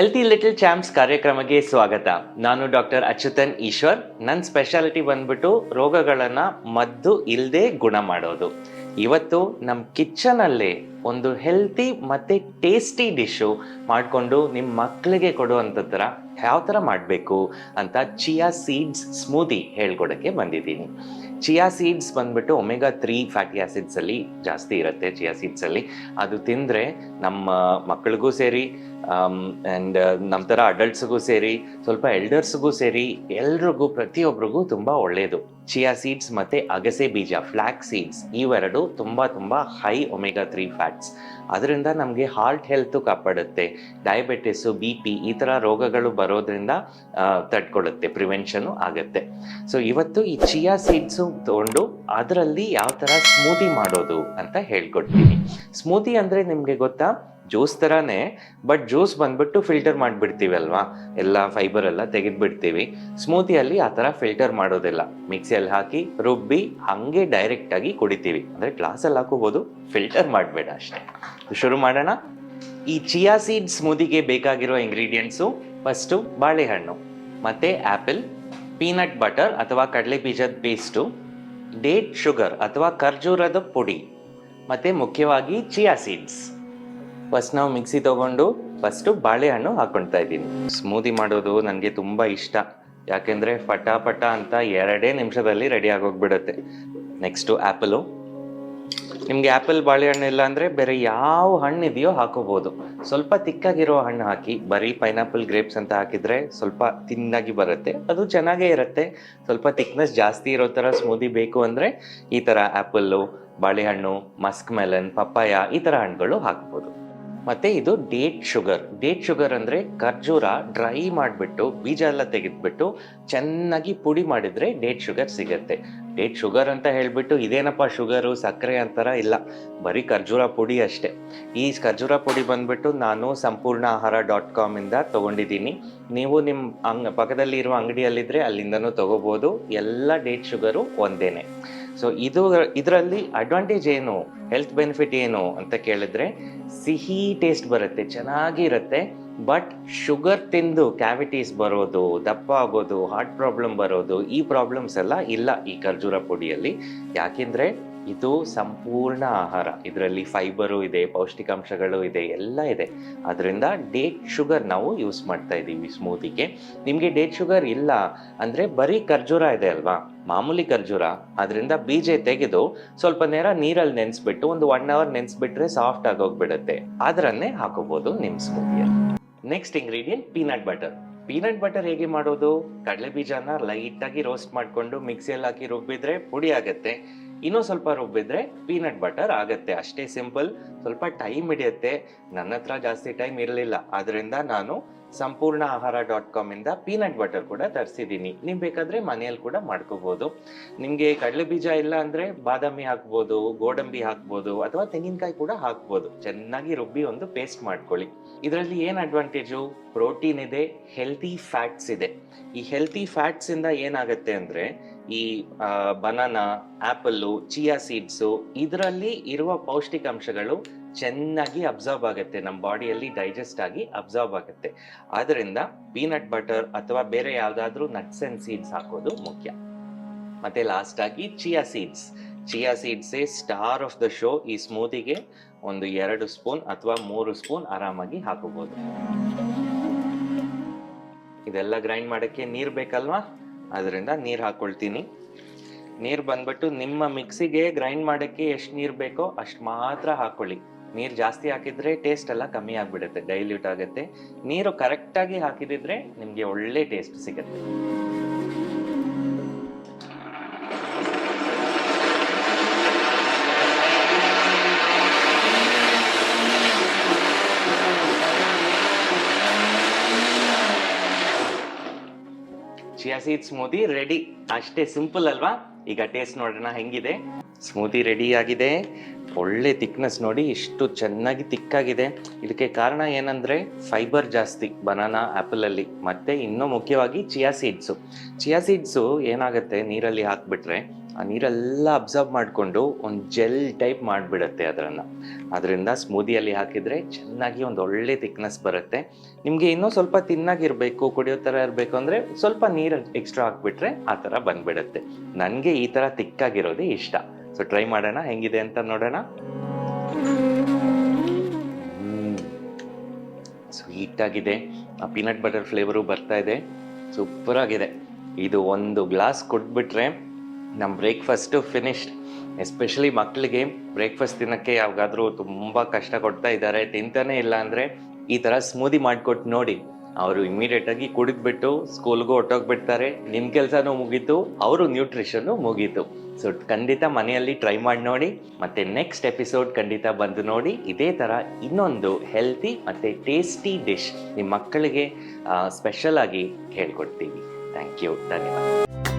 Healthy little champs ಕಾರ್ಯಕ್ರಮಕ್ಕೆ ಸ್ವಾಗತ. ನಾನು ಡಾಕ್ಟರ್ ಅಚ್ಯುತನ್ ಈಶ್ವರ್. ನನ್ನ ಸ್ಪೆಷಾಲಿಟಿ ಬಂದ್ಬಿಟ್ಟು ರೋಗಗಳನ್ನ ಮದ್ದು ಇಲ್ಲದೆ ಗುಣ ಮಾಡೋದು. ಇವತ್ತು ನಮ್ಮ ಕಿಚನಲ್ಲೇ ಒಂದು ಹೆಲ್ತಿ ಮತ್ತೆ ಟೇಸ್ಟಿ ಡಿಶ್ಶು ಮಾಡಿಕೊಂಡು ನಿಮ್ಮ ಮಕ್ಕಳಿಗೆ ಕೊಡುವಂಥ ಥರ ಯಾವ ಥರ ಮಾಡಬೇಕು ಅಂತ ಚಿಯಾ ಸೀಡ್ಸ್ ಸ್ಮೂದಿ ಹೇಳ್ಕೊಡೋಕ್ಕೆ ಬಂದಿದ್ದೀನಿ. ಚಿಯಾ ಸೀಡ್ಸ್ ಬಂದ್ಬಿಟ್ಟು ಒಮೆಗಾ ತ್ರೀ ಫ್ಯಾಟಿ ಆಸಿಡ್ಸಲ್ಲಿ ಜಾಸ್ತಿ ಇರುತ್ತೆ ಚಿಯಾ ಸೀಡ್ಸಲ್ಲಿ. ಅದು ತಿಂದರೆ ನಮ್ಮ ಮಕ್ಕಳಿಗೂ ಸೇರಿ ಆ್ಯಂಡ್ ನಮ್ಮ ಥರ ಅಡಲ್ಟ್ಸ್ಗೂ ಸೇರಿ ಸ್ವಲ್ಪ ಎಲ್ಡರ್ಸ್ಗೂ ಸೇರಿ ಎಲ್ರಿಗೂ ಪ್ರತಿಯೊಬ್ಬರಿಗೂ ತುಂಬ ಒಳ್ಳೆಯದು ಚಿಯಾ ಸೀಡ್ಸ್ ಮತ್ತು ಅಗಸೆ ಬೀಜ ಫ್ಲ್ಯಾಕ್ ಸೀಡ್ಸ್ ಇವೆರಡು ತುಂಬ ತುಂಬ ಹೈ ಒಮೆಗಾ ತ್ರೀ ಫ್ಯಾಟ್ಸ್ ಅದರಿಂದ ನಮಗೆ ಹಾರ್ಟ್ ಹೆಲ್ತು ಕಾಪಾಡುತ್ತೆ. ಡಯಾಬಿಟಿಸು ಬಿ ಪಿ ಈ ಥರ ರೋಗಗಳು ಬರೋದ್ರಿಂದ ತಡ್ಕೊಳ್ಳುತ್ತೆ ಪ್ರಿವೆನ್ಷನು ಆಗುತ್ತೆ. ಸೊ ಇವತ್ತು ಈ ಚಿಯಾ ಸೀಡ್ಸು ತೊಗೊಂಡು ಅದರಲ್ಲಿ ಯಾವ ಥರ ಸ್ಮೂತಿ ಮಾಡೋದು ಅಂತ ಹೇಳ್ಕೊಡ್ತೀನಿ. ಸ್ಮೂತಿ ಅಂದರೆ ನಿಮಗೆ ಗೊತ್ತಾ? ಜ್ಯೂಸ್ ಥರನೇ ಬಟ್ ಜ್ಯೂಸ್ ಬಂದ್ಬಿಟ್ಟು ಫಿಲ್ಟರ್ ಮಾಡಿಬಿಡ್ತೀವಲ್ವಾ? ಎಲ್ಲ ಫೈಬರ್ ಎಲ್ಲ ತೆಗೆದುಬಿಡ್ತೀವಿ. ಸ್ಮೂತಿಯಲ್ಲಿ ಆ ಥರ ಫಿಲ್ಟರ್ ಮಾಡೋದಿಲ್ಲ. ಮಿಕ್ಸಿಯಲ್ಲಿ ಹಾಕಿ, ರುಬ್ಬಿ, ಹಾಗೆ ಡೈರೆಕ್ಟಾಗಿ ಕುಡಿತೀವಿ. ಅಂದರೆ ಗ್ಲಾಸಲ್ಲಿ ಹಾಕೋಬಹುದು ಫಿಲ್ಟರ್ ಮಾಡಬೇಡ ಅಷ್ಟೇ. ಶುರು ಮಾಡೋಣ. ಈ ಚಿಯಾ ಸೀಡ್ ಸ್ಮೂದಿಗೆ ಬೇಕಾಗಿರೋ ಇಂಗ್ರೀಡಿಯೆಂಟ್ಸು ಫಸ್ಟು ಬಾಳೆಹಣ್ಣು, ಮತ್ತೆ ಆ್ಯಪಲ್ ಪೀನಟ್ ಬಟರ್ ಅಥವಾ ಕಡಲೆ ಬೀಜದ ಪೇಸ್ಟು ಡೇಟ್ ಶುಗರ್ ಅಥವಾ ಖರ್ಜೂರದ ಪುಡಿ, ಮತ್ತೆ ಮುಖ್ಯವಾಗಿ ಚಿಯಾ ಸೀಡ್ಸ್ ಫಸ್ಟ್ ನಾವು ಮಿಕ್ಸಿ ತಗೊಂಡು ಫಸ್ಟು ಬಾಳೆಹಣ್ಣು ಹಾಕೊಳ್ತಾ ಇದ್ದೀನಿ. ಸ್ಮೂದಿ ಮಾಡೋದು ನನಗೆ ತುಂಬ ಇಷ್ಟ. ಯಾಕೆಂದರೆ ಫಟಾಫಟ ಅಂತ ಎರಡೇ ನಿಮಿಷದಲ್ಲಿ ರೆಡಿ ಆಗೋಗ್ಬಿಡುತ್ತೆ. ನೆಕ್ಸ್ಟು ಆ್ಯಪಲು ನಿಮಗೆ ಆ್ಯಪಲ್ ಬಾಳೆಹಣ್ಣು ಇಲ್ಲ ಅಂದರೆ ಬೇರೆ ಯಾವ ಹಣ್ಣು ಇದೆಯೋ ಹಾಕೋಬೋದು. ಸ್ವಲ್ಪ ತಿಕ್ಕಾಗಿರೋ ಹಣ್ಣು ಹಾಕಿ, ಬರೀ ಪೈನಾಪಲ್ ಗ್ರೇಪ್ಸ್ ಅಂತ ಹಾಕಿದರೆ ಸ್ವಲ್ಪ ತಿನ್ನಾಗಿ ಬರುತ್ತೆ. ಅದು ಚೆನ್ನಾಗೇ ಇರುತ್ತೆ. ಸ್ವಲ್ಪ ತಿಕ್ನೆಸ್ ಜಾಸ್ತಿ ಇರೋ ಥರ ಸ್ಮೂದಿ ಬೇಕು ಅಂದರೆ ಈ ಥರ ಆ್ಯಪಲ್ಲು ಬಾಳೆಹಣ್ಣು ಮಸ್ಕ್ ಮೆಲನ್ ಪಪ್ಪಾಯ ಈ ಥರ ಹಣ್ಣುಗಳು ಹಾಕ್ಬೋದು. ಮತ್ತೆ ಇದು ಡೇಟ್ ಶುಗರ್ ಡೇಟ್ ಶುಗರ್ ಅಂದರೆ ಖರ್ಜೂರ ಡ್ರೈ ಮಾಡಿಬಿಟ್ಟು, ಬೀಜ ಎಲ್ಲ ತೆಗೆದ್ಬಿಟ್ಟು ಚೆನ್ನಾಗಿ ಪುಡಿ ಮಾಡಿದರೆ ಡೇಟ್ ಶುಗರ್ ಸಿಗುತ್ತೆ. ಡೇಟ್ ಶುಗರ್ ಅಂತ ಹೇಳಿಬಿಟ್ಟು ಇದೇನಪ್ಪ ಶುಗರು ಸಕ್ಕರೆ ಅಂತಾರ ಇಲ್ಲ. ಬರೀ ಖರ್ಜೂರ ಪುಡಿ ಅಷ್ಟೇ. ಈ ಖರ್ಜೂರ ಪುಡಿ ಬಂದ್ಬಿಟ್ಟು ನಾನು ಸಂಪೂರ್ಣ ಆಹಾರ ಡಾಟ್ ಕಾಮಿಂದ ತಗೊಂಡಿದ್ದೀನಿ. ನೀವು ನಿಮ್ಮ ಅಂಗ್ ಪಕ್ಕದಲ್ಲಿ ಇರುವ ಅಂಗಡಿಯಲ್ಲಿದ್ದರೆ ಅಲ್ಲಿಂದನೂ ತಗೋಬಹುದು ಎಲ್ಲ ಡೇಟ್ ಶುಗರು ಒಂದೇನೆ. ಸೊ ಇದು ಇದರಲ್ಲಿ ಅಡ್ವಾಂಟೇಜ್ ಏನು? ಹೆಲ್ತ್ ಬೆನಿಫಿಟ್ ಏನು ಅಂತ ಕೇಳಿದ್ರೆ, ಸಿಹಿ ಟೇಸ್ಟ್ ಬರುತ್ತೆ, ಚೆನ್ನಾಗಿರುತ್ತೆ ಬಟ್ ಶುಗರ್ ತಿಂದು ಕ್ಯಾವಿಟೀಸ್ ಬರೋದು, ದಪ್ಪ ಆಗೋದು ಹಾರ್ಟ್ ಪ್ರಾಬ್ಲಮ್ ಬರೋದು, ಈ ಪ್ರಾಬ್ಲಮ್ಸ್ ಎಲ್ಲ ಇಲ್ಲ ಈ ಖರ್ಜೂರ ಪುಡಿಯಲ್ಲಿ. ಯಾಕೆಂದ್ರೆ ಇದು ಸಂಪೂರ್ಣ ಆಹಾರ. ಇದರಲ್ಲಿ ಫೈಬರು ಇದೆ, ಪೌಷ್ಟಿಕಾಂಶಗಳು ಇದೆ, ಎಲ್ಲ ಇದೆ. ಅದರಿಂದ ಡೇಟ್ ಶುಗರ್ ನಾವು ಯೂಸ್ ಮಾಡ್ತಾ ಇದ್ದೀವಿ ಸ್ಮೂತಿಗೆ ನಿಮಗೆ ಡೇಟ್ ಶುಗರ್ ಇಲ್ಲ ಅಂದರೆ ಬರೀ ಖರ್ಜೂರ ಇದೆ ಅಲ್ವಾ? ಮಾಮೂಲಿ ಖರ್ಜೂರ. ಅದರಿಂದ ಬೀಜ ತೆಗೆದು ಸ್ವಲ್ಪ ನೇರ ನೀರಲ್ಲಿ ನೆನೆಸ್ಬಿಟ್ಟು ಒಂದು ಒನ್ ಅವರ್ ನೆನೆಸ್ಬಿಟ್ರೆ ಸಾಫ್ಟ್ ಆಗೋಗ್ಬಿಡುತ್ತೆ ಅದರನ್ನೇ ಹಾಕೋಬೋದು ನಿಮ್ಮ ಸ್ಮೂತಿಯಲ್ಲಿ next ingredient peanut butter peanut butter ಹೇಗೆ ಮಾಡೋದು? ಕಡಲೆ ಬೀಜನ ಲೈಟ್ ಆಗಿ ರೋಸ್ಟ್ ಮಾಡಿಕೊಂಡು ಮಿಕ್ಸಿಯಲ್ಲಿ ಹಾಕಿ ರುಬ್ಬಿದ್ರೆ ಪುಡಿ ಆಗತ್ತೆ. ಇನ್ನೂ ಸ್ವಲ್ಪ ರುಬ್ಬಿದ್ರೆ ಪೀನಟ್ ಬಟರ್ ಆಗುತ್ತೆ. ಅಷ್ಟೇ ಸಿಂಪಲ್ ಸ್ವಲ್ಪ ಟೈಮ್ ಹಿಡಿಯುತ್ತೆ. ನನ್ನ ಹತ್ರ ಜಾಸ್ತಿ ಟೈಮ್ ಇರಲಿಲ್ಲ. ಅದರಿಂದ ನಾನು ಸಂಪೂರ್ಣ ಆಹಾರ ಡಾಟ್ ಕಾಮಿಂದ ಪೀನಟ್ ಬಟರ್ ಕೂಡ ತರಿಸಿದ್ದೀನಿ ನೀವು ಬೇಕಾದ್ರೆ ಮನೆಯಲ್ಲಿ ಕೂಡ ಮಾಡ್ಕೋಬೋದು. ನಿಮಗೆ ಕಡಲೆ ಬೀಜ ಇಲ್ಲ ಅಂದರೆ ಬಾದಾಮಿ ಹಾಕ್ಬೋದು, ಗೋಡಂಬಿ ಹಾಕ್ಬೋದು, ಅಥವಾ ತೆಂಗಿನಕಾಯಿ ಕೂಡ ಹಾಕ್ಬೋದು. ಚೆನ್ನಾಗಿ ರುಬ್ಬಿ ಒಂದು ಪೇಸ್ಟ್ ಮಾಡ್ಕೊಳ್ಳಿ. ಇದರಲ್ಲಿ ಏನು ಅಡ್ವಾಂಟೇಜು ಪ್ರೋಟೀನ್ ಇದೆ ಹೆಲ್ತಿ ಫ್ಯಾಟ್ಸ್ ಇದೆ. ಈ ಹೆಲ್ತಿ ಫ್ಯಾಟ್ಸ್ ಇಂದ ಏನಾಗುತ್ತೆ ಅಂದ್ರೆ ಈ ಬನಾನಾ ಆಪಲ್ಲು ಚಿಯಾ ಸೀಡ್ಸು ಇದರಲ್ಲಿ ಇರುವ ಪೌಷ್ಟಿಕಾಂಶಗಳು ಚೆನ್ನಾಗಿ ಅಬ್ಸರ್ವ್ ಆಗುತ್ತೆ. ನಮ್ಮ ಬಾಡಿಯಲ್ಲಿ ಡೈಜೆಸ್ಟ್ ಆಗಿ ಅಬ್ಸರ್ವ್ ಆಗುತ್ತೆ. ಆದ್ದರಿಂದ ಪೀನಟ್ ಬಟರ್ ಅಥವಾ ಬೇರೆ ಯಾವುದಾದ್ರೂ ನಟ್ಸ್ ಅಂಡ್ ಸೀಡ್ಸ್ ಹಾಕೋದು ಮುಖ್ಯ. ಮತ್ತೆ ಲಾಸ್ಟ್ ಆಗಿ ಚಿಯಾ ಸೀಡ್ಸ್ ಚಿಯಾ ಸೀಡ್ಸೇ ಸ್ಟಾರ್ ಆಫ್ ದ ಶೋ ಈ ಸ್ಮೂದಿಗೆ ಒಂದು ಎರಡು ಸ್ಪೂನ್ ಅಥವಾ ಮೂರು ಸ್ಪೂನ್ ಆರಾಮಾಗಿ ಹಾಕೋಬಹುದು ಇದೆಲ್ಲ ಗ್ರೈಂಡ್ ಮಾಡೋಕ್ಕೆ ನೀರು ಬೇಕಲ್ವಾ? ಅದರಿಂದ ನೀರು ಹಾಕೊಳ್ತೀನಿ. ನೀರು ಬಂದ್ಬಿಟ್ಟು ನಿಮ್ಮ ಮಿಕ್ಸಿಗೆ ಗ್ರೈಂಡ್ ಮಾಡೋಕ್ಕೆ ಎಷ್ಟು ನೀರು ಬೇಕೋ ಅಷ್ಟು ಮಾತ್ರ ಹಾಕೊಳ್ಳಿ. ನೀರು ಜಾಸ್ತಿ ಹಾಕಿದ್ರೆ ಟೇಸ್ಟ್ ಎಲ್ಲ ಕಮ್ಮಿ ಆಗಿಬಿಡುತ್ತೆ ಡೈಲ್ಯೂಟ್ ಆಗುತ್ತೆ. ನೀರು ಕರೆಕ್ಟಾಗಿ ಹಾಕಿದಿದ್ರೆ ನಿಮಗೆ ಒಳ್ಳೆ ಟೇಸ್ಟ್ ಸಿಗುತ್ತೆ. Chia seed smoothie ready. ಅಷ್ಟೇ ಸಿಂಪಲ್ ಅಲ್ವಾ? ಈಗ ಟೇಸ್ಟ್ ನೋಡೋಣ ಹೆಂಗಿದೆ. ಸ್ಮೂದಿ ರೆಡಿ ಆಗಿದೆ. ಒಳ್ಳೆ ತಿಕ್ನೆಸ್ ನೋಡಿ ಇಷ್ಟು ಚೆನ್ನಾಗಿ ತಿಕ್ಕಾಗಿದೆ ಇದಕ್ಕೆ ಕಾರಣ ಏನಂದ್ರೆ ಫೈಬರ್ ಜಾಸ್ತಿ ಬನಾನಾ ಆ್ಯಪಲಲ್ಲಿ ಮತ್ತೆ ಇನ್ನೂ ಮುಖ್ಯವಾಗಿ ಚಿಯಾ ಸೀಡ್ಸು. ಚಿಯಾ ಸೀಡ್ಸು ಏನಾಗುತ್ತೆ? ನೀರಲ್ಲಿ ಹಾಕ್ಬಿಟ್ರೆ ಆ ನೀರೆಲ್ಲ ಅಬ್ಸರ್ವ್ ಮಾಡಿಕೊಂಡು ಒಂದು ಜೆಲ್ ಟೈಪ್ ಮಾಡಿಬಿಡುತ್ತೆ ಅದನ್ನು ಅದರಿಂದ ಸ್ಮೂದಿಯಲ್ಲಿ ಹಾಕಿದರೆ ಚೆನ್ನಾಗಿ ಒಂದು ಒಳ್ಳೆ ಥಿಕ್ನೆಸ್ ಬರುತ್ತೆ. ನಿಮಗೆ ಇನ್ನೂ ಸ್ವಲ್ಪ ತಿನ್ನಾಗಿರಬೇಕು, ಕುಡಿಯೋ ಥರ ಇರಬೇಕು ಅಂದರೆ ಸ್ವಲ್ಪ ನೀರು ಎಕ್ಸ್ಟ್ರಾ ಹಾಕ್ಬಿಟ್ರೆ ಆ ಥರ ಬಂದ್ಬಿಡುತ್ತೆ. ನನಗೆ ಈ ಥರ ತಿಕ್ಕಾಗಿರೋದೇ ಇಷ್ಟ. ಸೊ ಟ್ರೈ ಮಾಡೋಣ, ಹೆಂಗಿದೆ ಅಂತ ನೋಡೋಣ. ಸ್ವೀಟಾಗಿದೆ ಆ ಪೀನಟ್ ಬಟರ್ ಫ್ಲೇವರು ಬರ್ತಾ ಇದೆ. ಸೂಪರ್ ಆಗಿದೆ. ಇದು ಒಂದು ಗ್ಲಾಸ್ ಕೊಟ್ಬಿಟ್ರೆ ನಮ್ಮ ಬ್ರೇಕ್ಫಾಸ್ಟು ಫಿನಿಶ್ಡ್ ಎಸ್ಪೆಷಲಿ ಮಕ್ಕಳಿಗೆ ಬ್ರೇಕ್ಫಾಸ್ಟ್ ತಿನ್ನೋಕ್ಕೆ ಯಾವಾಗಾದರೂ ತುಂಬ ಕಷ್ಟ ಕೊಡ್ತಾ ಇದ್ದಾರೆ. ತಿಂತಾನೆ ಇಲ್ಲ ಅಂದರೆ ಈ ಥರ ಸ್ಮೂದಿ ಮಾಡಿಕೊಟ್ಟು ನೋಡಿ. ಅವರು ಇಮಿಡಿಯೇಟಾಗಿ ಕುಡಿದ್ಬಿಟ್ಟು ಸ್ಕೂಲ್ಗೂ ಹೊಟ್ಟೋಗ್ಬಿಡ್ತಾರೆ ನಿಮ್ಮ ಕೆಲಸನೂ ಮುಗೀತು, ಅವರು ನ್ಯೂಟ್ರಿಷನ್ನು ಮುಗೀತು. ಸೊ ಖಂಡಿತ ಮನೆಯಲ್ಲಿ ಟ್ರೈ ಮಾಡಿ ನೋಡಿ. ಮತ್ತು ನೆಕ್ಸ್ಟ್ ಎಪಿಸೋಡ್ ಖಂಡಿತ ಬಂದು ನೋಡಿ. ಇದೇ ಥರ ಇನ್ನೊಂದು ಹೆಲ್ತಿ ಮತ್ತು ಟೇಸ್ಟಿ ಡಿಶ್ ನಿಮ್ಮ ಮಕ್ಕಳಿಗೆ ಸ್ಪೆಷಲಾಗಿ ಹೇಳ್ಕೊಡ್ತೀವಿ ಥ್ಯಾಂಕ್ ಯು ಧನ್ಯವಾದ.